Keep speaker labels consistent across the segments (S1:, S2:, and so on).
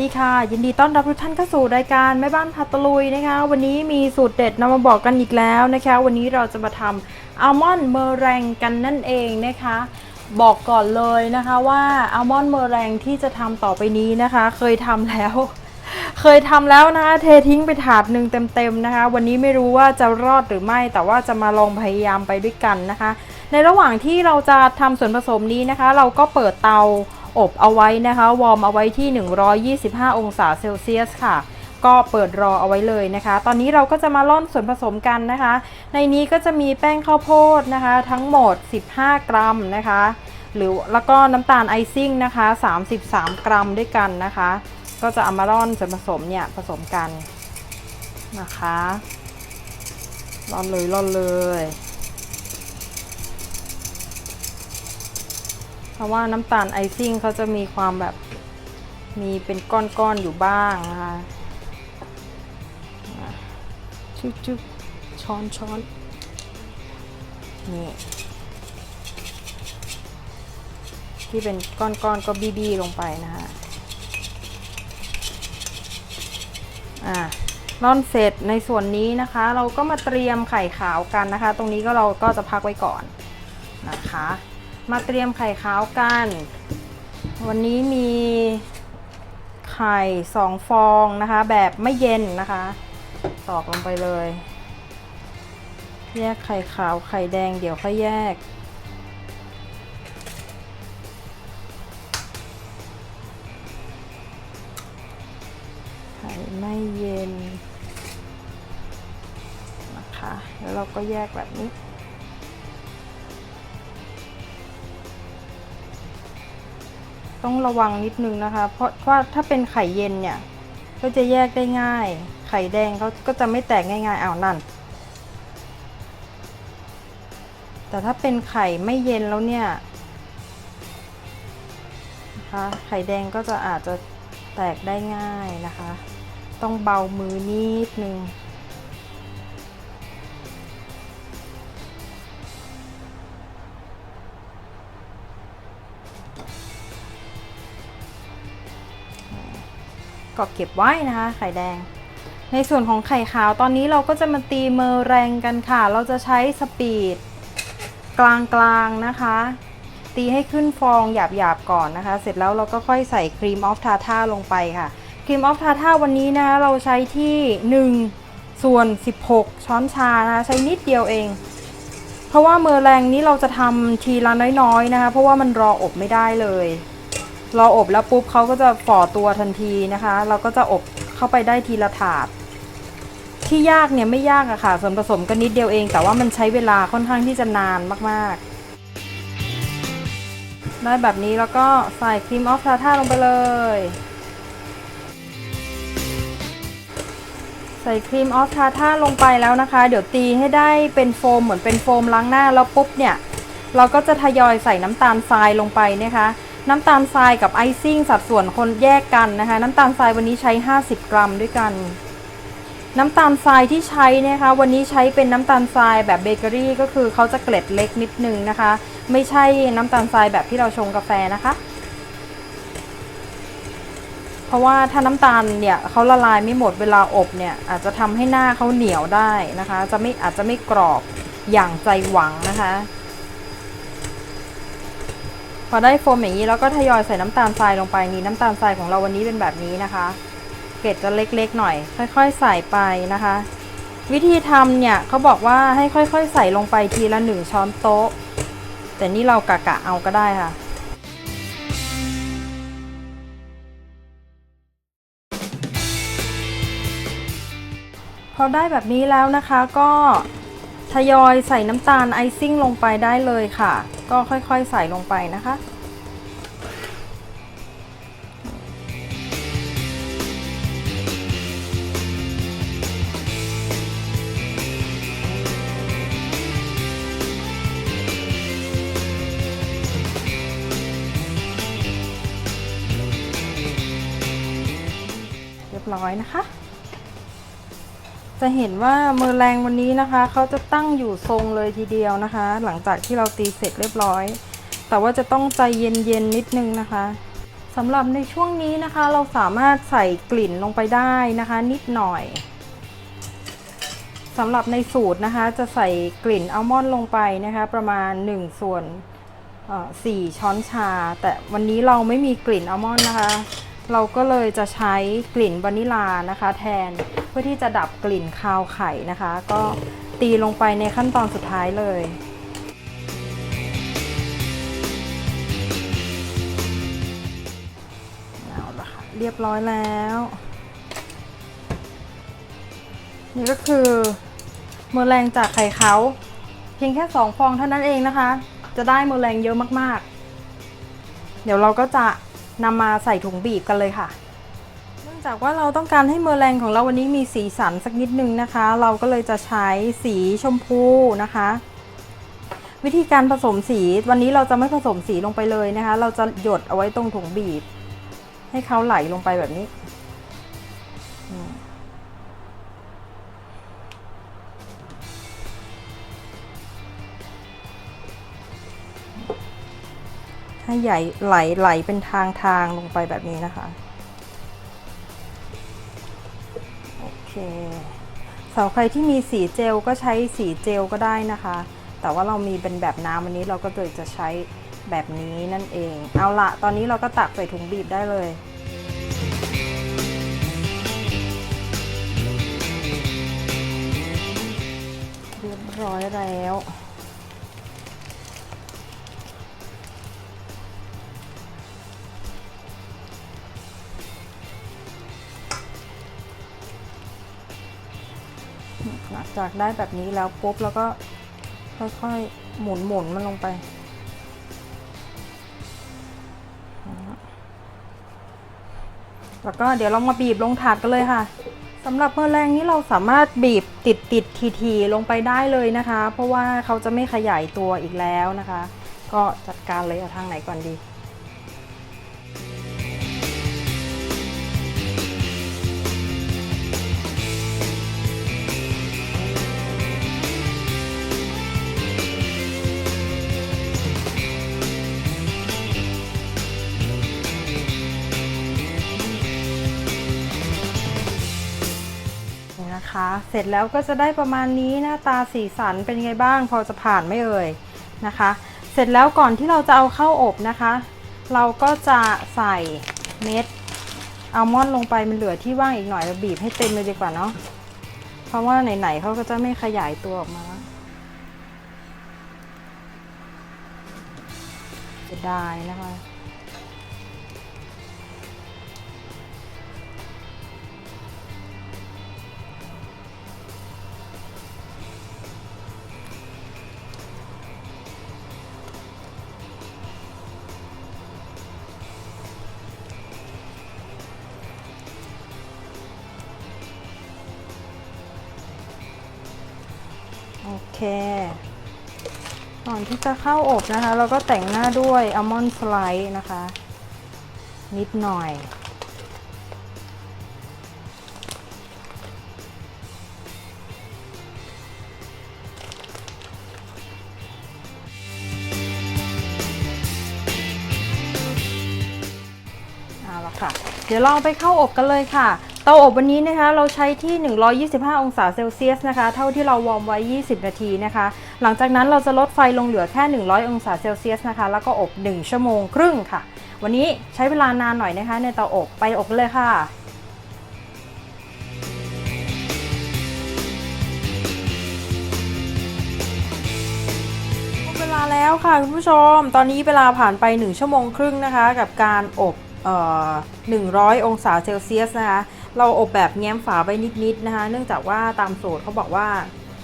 S1: ดีค่ะ ยินดีต้อนรับทุกท่านเข้าสู่รายการแม่บ้านพัตลุยนะคะ วันนี้มีสูตรเด็ดนำมาบอกกันอีกแล้วนะคะ วันนี้เราจะมาทำอัลมอนด์เมอแรงกันนั่นเองนะคะ บอกก่อนเลยนะคะว่าอัลมอนด์เมอแรงที่จะทำต่อไปนี้นะคะ เคยทำแล้ว เคยทำแล้วนะคะเททิ้งไปถาดหนึ่งเต็มๆนะคะ วันนี้ไม่รู้ว่าจะรอดหรือไม่ แต่ว่าจะมาลองพยายามไปด้วยกันนะคะ ในระหว่างที่เราจะทำส่วนผสมนี้นะคะ เราก็เปิดเตา อบเอาไว้นะคะ วอร์มเอาไว้ที่ 125 องศาเซลเซียสค่ะ ก็เปิดรอเอาไว้เลยนะคะ ตอนนี้เราก็จะมาล่อนส่วนผสมกันนะคะ ในนี้ก็จะมีแป้งข้าวโพดนะคะ ทั้งหมด 15 กรัมนะคะ หรือแล้วก็น้ำตาลไอซิ่งนะคะ 33 กรัมด้วยกันนะคะ ก็จะเอามาร่อนส่วนผสมเนี่ยผสมกันนะคะร่อนเลยร่อนเลย เพ ราะว่าน้ำตาลไอซิ่งเขาจะมีความแบบมีเป็นก้อนๆอยู่บ้างนะคะจุ๊บจุ๊บช้อนช้อนนี่ที่เป็นก้อนๆก็บี้ๆลงไปนะคะอะร่อนเสร็จในส่วนนี้นะคะ เราก็มาเตรียมไข่ขาวกันนะคะ ตรงนี้ก็เราก็จะพักไว้ก่อนนะคะ มาเตรียมไข่ขาวกัน วันนี้มีไข่สองฟองนะคะ แบบไม่เย็นนะคะ ตอกลงไปเลย แยกไข่ขาวไข่แดงเดี๋ยวค่อยแยก ไข่ไม่เย็นนะคะ แล้วเราก็แยกแบบนี้ ต้องระวังนิดนึงนะคะ เพราะว่าถ้าเป็นไข่เย็นเนี่ย ก็จะแยกได้ง่าย ไข่แดงเขาก็จะไม่แตกง่ายๆอ้าวนั่น แต่ถ้าเป็นไข่ไม่เย็นแล้วเนี่ยนะคะไข่แดงก็จะอาจจะแตกได้ง่ายนะคะ ต้องเบามือนิดนึง ก็เก็บไว้นะคะ ไข่แดง ในส่วนของไข่ขาวตอนนี้เราก็จะมาตีเมอแรงกันค่ะ เราจะใช้สปีดกลางๆนะคะ ตีให้ขึ้นฟองหยาบๆก่อนนะคะ เสร็จแล้วเราก็ค่อยใส่ครีมออฟทาท่าลงไปค่ะครีมออฟทาท่าวันนี้นะคะเราใช้ที่ 1 ส่วน 16 ช้อนชานะคะใช้นิดเดียวเอง เพราะว่าเมอแรงนี้เราจะทำทีละน้อยๆนะคะ เพราะว่ามันรออบไม่ได้เลย รออบแล้วปุ๊บเขาก็จะฝ่อตัวทันทีนะคะ เราก็จะอบเข้าไปได้ทีละถาด ที่ยากเนี่ยไม่ยากอะค่ะส่วนผสมก็นิดเดียวเอง แต่ว่ามันใช้เวลาค่อนข้างที่จะนานมากๆ ได้แบบนี้แล้วก็ใส่ครีมออฟทาท่าลงไปเลย ใส่ครีมออฟทาท่าลงไปแล้วนะคะ เดี๋ยวตีให้ได้เป็นโฟมเหมือนเป็นโฟมล้างหน้าแล้วปุ๊บเนี่ย เราก็จะทยอยใส่น้ำตาลทรายลงไปนะคะ น้ำตาลทรายกับไอซิ่งสัดส่วนคนแยกกันนะคะ น้ำตาลทรายวันนี้ใช้ 50 กรัมด้วยกัน น้ำตาลทรายที่ใช้นะคะ วันนี้ใช้เป็นน้ำตาลทรายแบบเบเกอรี่ก็คือเขาจะเกล็ดเล็กนิดนึงนะคะ ไม่ใช่น้ำตาลทรายแบบที่เราชงกาแฟนะคะ เพราะว่าถ้าน้ำตาลเนี่ยเขาละลายไม่หมดเวลาอบเนี่ย อาจจะทำให้หน้าเขาเหนียวได้นะคะ จะไม่อาจจะไม่กรอบอย่างใจหวังนะคะ พอได้โฟมอย่างนี้เราก็ทยอยใส่น้ำตาลทรายลงไปนี่น้ำตาลทรายของเราวันนี้เป็นแบบนี้นะคะ เกล็ดจะเล็กๆหน่อย ค่อย ๆ ใส่ไปนะคะ วิธีทำเนี่ยเขาบอกว่าให้ค่อย ๆ ใส่ลงไปทีละหนึ่งช้อนโต๊ะ แต่นี่เรากะกะเอาก็ได้ค่ะพอได้แบบนี้แล้วนะคะก็ทยอยใส่น้ำตาลไอซิ่งลงไปได้เลยค่ะ ก็ค่อยๆใส่ลงไปนะคะเรียบร้อยนะคะ จะเห็นว่ามือแรงวันนี้นะคะเขาจะตั้งอยู่ทรงเลยทีเดียวนะคะ หลังจากที่เราตีเสร็จเรียบร้อย แต่ว่าจะต้องใจเย็นๆนิดนึงนะคะสำหรับในช่วงนี้นะคะ เราสามารถใส่กลิ่นลงไปได้นะคะ นิดหน่อยสำหรับในสูตรนะคะ จะใส่กลิ่นอัลมอนด์ลงไปนะคะ ประมาณ 1 ส่วนเอ่อ4ช้อนชา แต่วันนี้เราไม่มีกลิ่นอัลมอนด์นะคะ เราก็เลยจะใช้กลิ่นวานิลานะคะ แทน เพื่อที่จะดับกลิ่นคาวไข่นะคะ ก็ตีลงไปในขั้นตอนสุดท้ายเลยเอาละค่ะเรียบร้อยแล้ว นี่ก็คือเมอร์แรงจากไข่เขาเพียงแค่สองฟองเท่านั้นเองนะคะ จะได้เมอร์แรงเยอะมากๆ เดี๋ยวเราก็จะนำมาใส่ถุงบีบกันเลยค่ะ เนื่องจากว่าเราต้องการให้เมอร์แรงของเราวันนี้มีสีสันสักนิดนึงนะคะ เราก็เลยจะใช้สีชมพูนะคะ วิธีการผสมสีวันนี้เราจะไม่ผสมสีลงไปเลยนะคะ เราจะหยดเอาไว้ตรงถุงบีบ ให้เขาไหลลงไปแบบนี้ให้ใหญ่ไหลไหลเป็นทางทางลงไปแบบนี้นะคะ เคสำหรับใครที่มีสีเจลก็ใช้สีเจลก็ได้นะคะ แต่ว่าเรามีเป็นแบบน้ำวันนี้เราก็เลยจะใช้แบบนี้นั่นเอง เอาละตอนนี้เราก็ตักใส่ถุงบีบได้เลยเรียบร้อยแล้ว จากได้แบบนี้แล้วปุ๊บแล้วก็ค่อยๆหมุนหมุนมันลงไป แล้วก็เดี๋ยวเรามาบีบลงถาดกันเลยค่ะสำหรับเมอร์แรงนี้เราสามารถบีบติดติดทีทีๆลงไปได้เลยนะคะ เพราะว่าเขาจะไม่ขยายตัวอีกแล้วนะคะ ก็จัดการเลยเอาทางไหนก่อนดี เสร็จแล้วก็จะได้ประมาณนี้หน้าตาสีสันเป็นไงบ้าง พอจะผ่านไม่เอ่ยนะคะ เสร็จแล้วก่อนที่เราจะเอาเข้าอบนะคะ เราก็จะใส่เม็ดอัลมอนด์ลงไปมันเหลือที่ว่างอีกหน่อยเราบีบให้เต็มเลยดีกว่าเนาะเพราะว่าไหนๆเขาก็จะไม่ขยายตัวออกมาจะได้นะคะ เคก่อนที่จะเข้าอบนะคะ เราก็แต่งหน้าด้วยอัลมอนด์สไลด์นะคะ นิดหน่อยเอาละค่ะเดี๋ยวเราไปเข้าอบกันเลยค่ะาอบวันนี้นะคะเราใช้ที่ 125 องศาเซลเซียสนะคะ เท่าที่เราวอร์มไว้ 20 นาทีนะคะ หลังจากนั้นเราจะลดไฟลงเหลือแค่ 100 องศาเซลเซียสนะคะ แล้วก็อบ 1 ชั่วโมงครึ่งค่ะ วันนี้ใช้เวลานานหน่อยนะคะ ในเตาอบไปอบเลยค่ะเวลาแล้วค่ะคุณผู้ชม ตอนนี้เวลาผ่านไป 1 ชั่วโมงครึ่งนะคะ กับการอบเอ่อ100 องศาเซลเซียสนะคะ เราอบแบบแง้มฝาไว้นิดๆนะคะ เนื่องจากว่าตามสูตรเขาบอกว่า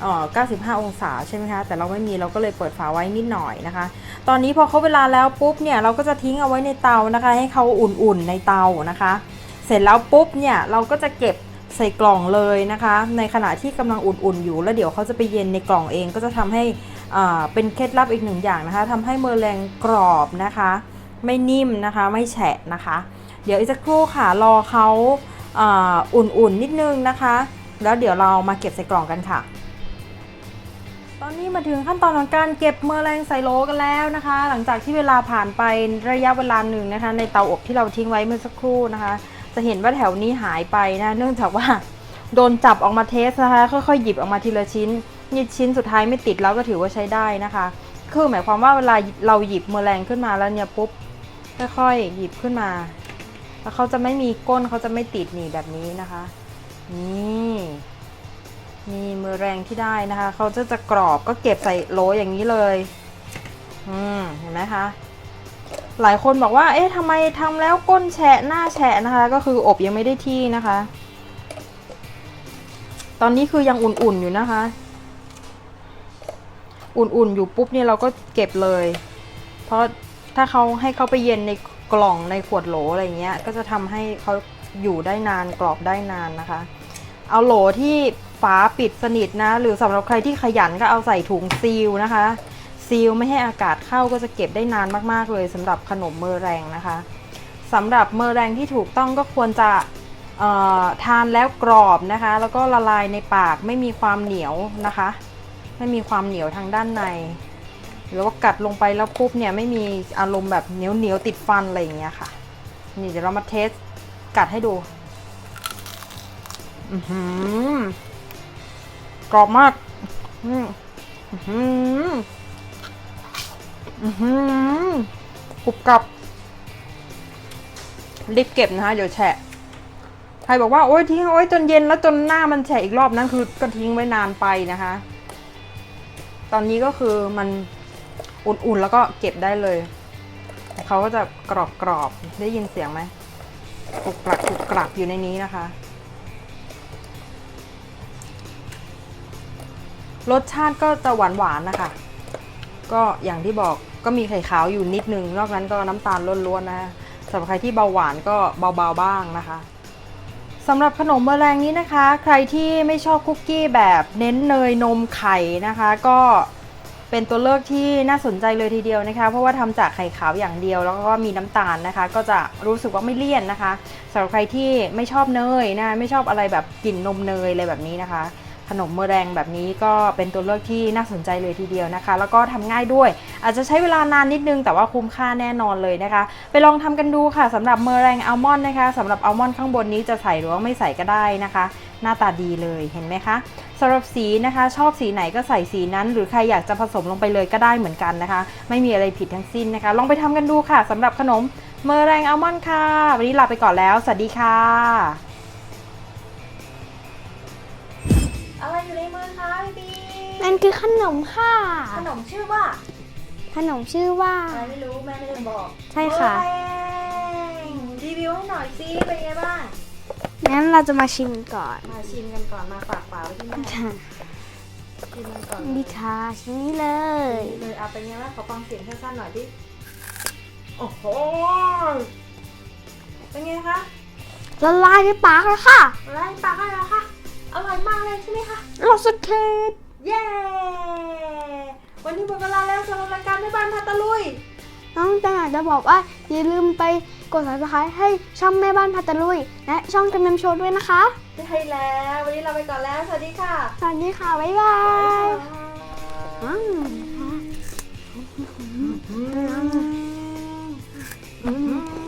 S1: เอ่อ95 องศาใช่ไหมคะ แต่เราไม่มีเราก็เลยเปิดฝาไว้นิดหน่อยนะคะ ตอนนี้พอเขาเวลาแล้วปุ๊บเนี่ยเราก็จะทิ้งเอาไว้ในเตานะคะ ให้เขาอุ่นๆในเตานะคะ เสร็จแล้วปุ๊บเนี่ยเราก็จะเก็บใส่กล่องเลยนะคะ ในขณะที่กำลังอุ่นๆอยู่ แล้วเดี๋ยวเขาจะไปเย็นในกล่องเองก็จะทำให้อ่าเป็นเคล็ดลับอีกหนึ่งอย่างนะคะทำให้เมอร์แรงกรอบนะคะ ไม่นิ่มนะคะ ไม่แฉะนะคะ เดี๋ยวอีกสักครู่ค่ะรอเขา อุ่นๆนิดนึงนะคะ แล้วเดี๋ยวเรามาเก็บใส่กล่องกันค่ะ ตอนนี้มาถึงขั้นตอนของการเก็บเมอแรงใส่โหลกันแล้วนะคะ หลังจากที่เวลาผ่านไประยะเวลาหนึ่งนะคะ ในเตาอบที่เราทิ้งไว้เมื่อสักครู่นะคะ จะเห็นว่าแถวนี้หายไปนะเนื่องจากว่าโดนจับออกมาเทสนะคะ ค่อยๆหยิบออกมาทีละชิ้นนี่ชิ้นสุดท้ายไม่ติดแล้วก็ถือว่าใช้ได้นะคะ คือหมายความว่าเวลาเราหยิบเมอแรงขึ้นมาแล้วเนี่ยปุ๊บค่อยๆหยิบขึ้นมา แล้วเขาจะไม่มีก้นเขาจะไม่ติดหนีแบบนี้นะคะ นี่มีมือแรงที่ได้นะคะ เขาจะจะกรอบก็เก็บใส่โหลอย่างนี้เลย อืมเห็นไหมคะ หลายคนบอกว่า เอ๊ะทำไมทำแล้วก้นแฉะหน้าแฉะนะคะ ก็คืออบยังไม่ได้ที่นะคะ ตอนนี้คือยังอุ่นๆอยู่นะคะ อุ่นๆอยู่ปุ๊บเนี่ยเราก็เก็บเลย เพราะถ้าเขาให้เขาไปเย็นใน กล่องในขวดโหลอะไรเงี้ยก็จะทำให้เขาอยู่ได้นานกรอบได้นานนะคะ เอาโหลที่ฝาปิดสนิทนะ หรือสำหรับใครที่ขยันก็เอาใส่ถุงซีลนะคะ ซีลไม่ให้อากาศเข้าก็จะเก็บได้นานมากๆเลยสำหรับขนมเมอแรงนะคะสำหรับเมอแรงที่ถูกต้องก็ควรจะทานแล้วกรอบนะคะ แล้วก็ละลายในปากไม่มีความเหนียวนะคะ ไม่มีความเหนียวทางด้านใน หรือว่ากัดลงไปแล้วปุ๊บเนี่ยไม่มีอารมณ์แบบเหนียวเหนียวๆติดฟันอะไรอย่างเงี้ยค่ะ นี่เดี๋ยวเรามาเทสกัดให้ดูอือหือกรอบมากอืมอื้อหืออือหือกรุบกรับรีบเก็บนะคะเดี๋ยวแฉะใครบอกว่าโอ๊ยทิ้งเอาไว้จนเย็นแล้วจนหน้ามันแฉะอีกรอบนั้นคือก็ทิ้งไว้นานไปนะคะ ตอนนี้ก็คือมัน อุ่นๆ แล้วก็เก็บได้เลย เขาก็จะกรอบๆ ได้ยินเสียงไหมกรุบกรับกรุบกรับอยู่ในนี้นะคะ รสชาติก็จะหวานๆ นะคะ ก็อย่างที่บอกก็มีไข่ขาวอยู่นิดนึง นอกนั้นก็น้ำตาลล้วนๆ นะสำหรับใครที่เบาหวานก็เบาๆ บ้างนะคะสำหรับขนมเมอแรงนี้นะคะ ใครที่ไม่ชอบคุกกี้แบบเน้นเนยนมไข่นะคะ ก็ เป็นตัวเลือกที่น่าสนใจเลยทีเดียวนะคะ เพราะว่าทำจากไข่ขาวอย่างเดียว แล้วก็มีน้ำตาลนะคะ ก็จะรู้สึกว่าไม่เลี่ยนนะคะสำหรับใครที่ไม่ชอบเนยนะไม่ชอบอะไรแบบกลิ่นนมเนยอะไรแบบนี้นะคะ ขนมเมอแรงแบบนี้ก็เป็นตัวเลือกที่น่าสนใจเลยทีเดียวนะคะ แล้วก็ทำง่ายด้วย อาจจะใช้เวลานานนิดนึงแต่ว่าคุ้มค่าแน่นอนเลยนะคะ ไปลองทำกันดูค่ะสำหรับเมอแรงอัลมอนด์นะคะสำหรับอัลมอนด์ข้างบนนี้จะใส่หรือว่าไม่ใส่ก็ได้นะคะ หน้าตาดีเลยเห็นไหมคะ สำหรับสีนะคะ ชอบสีไหนก็ใส่สีนั้น หรือใครอยากจะผสมลงไปเลยก็ได้เหมือนกันนะคะ ไม่มีอะไรผิดทั้งสิ้นนะคะ ลองไปทำกันดูค่ะสำหรับขนมเมอแรงอัลมอนด์ค่ะ วันนี้ลาไปก่อนแล้ว สวัสดีค่ะ อะไรอยู่ในมือคะพี่บี
S2: มันคือขนมค่ะ
S1: ขนมชื่อว่า
S2: ขนมชื่อว่า
S1: อะไรไม่รู้แม่ไม่ได้บอก
S2: ใช่ค่ะ
S1: เมอแรงรีวิวให้หน่อยสิเป็นไงบ้าง
S2: งั้นเราจะมาชิมก่อน
S1: มาชิมกันก่อนมาฝากฝาไว้ที่แม่
S2: ค่ะ
S1: ชิมกันก่อน
S2: ดีค่ะชิ้นนี้เลย
S1: เลยเอาเป็นไงบ้างขอฟังเสียงสั้นๆหน่อยดิโอ้โหเป็นไงคะ
S2: ละลายในปากเลยค่ะ
S1: อะไรปากอะไรคะอร่อยมากเลยใช่ไหมคะ
S2: รสสุดเค็ด
S1: เย้วันนี้หมดเวลาแล้วสำหรับรายการแม่บ้านพาตะลุย
S2: น้องจังอาจจะบอกว่าอย่าลืมไป กด subscribe ให้ช่องแม่บ้านพัตลุย และช่องจำนำโชว์ด้วยนะคะ
S1: ใช่แล้ว วันนี้เราไปก่อนแล้ว สวัสดีค่ะ
S2: สวัสดีค่ะ
S1: บ๊ายบาย
S2: อืม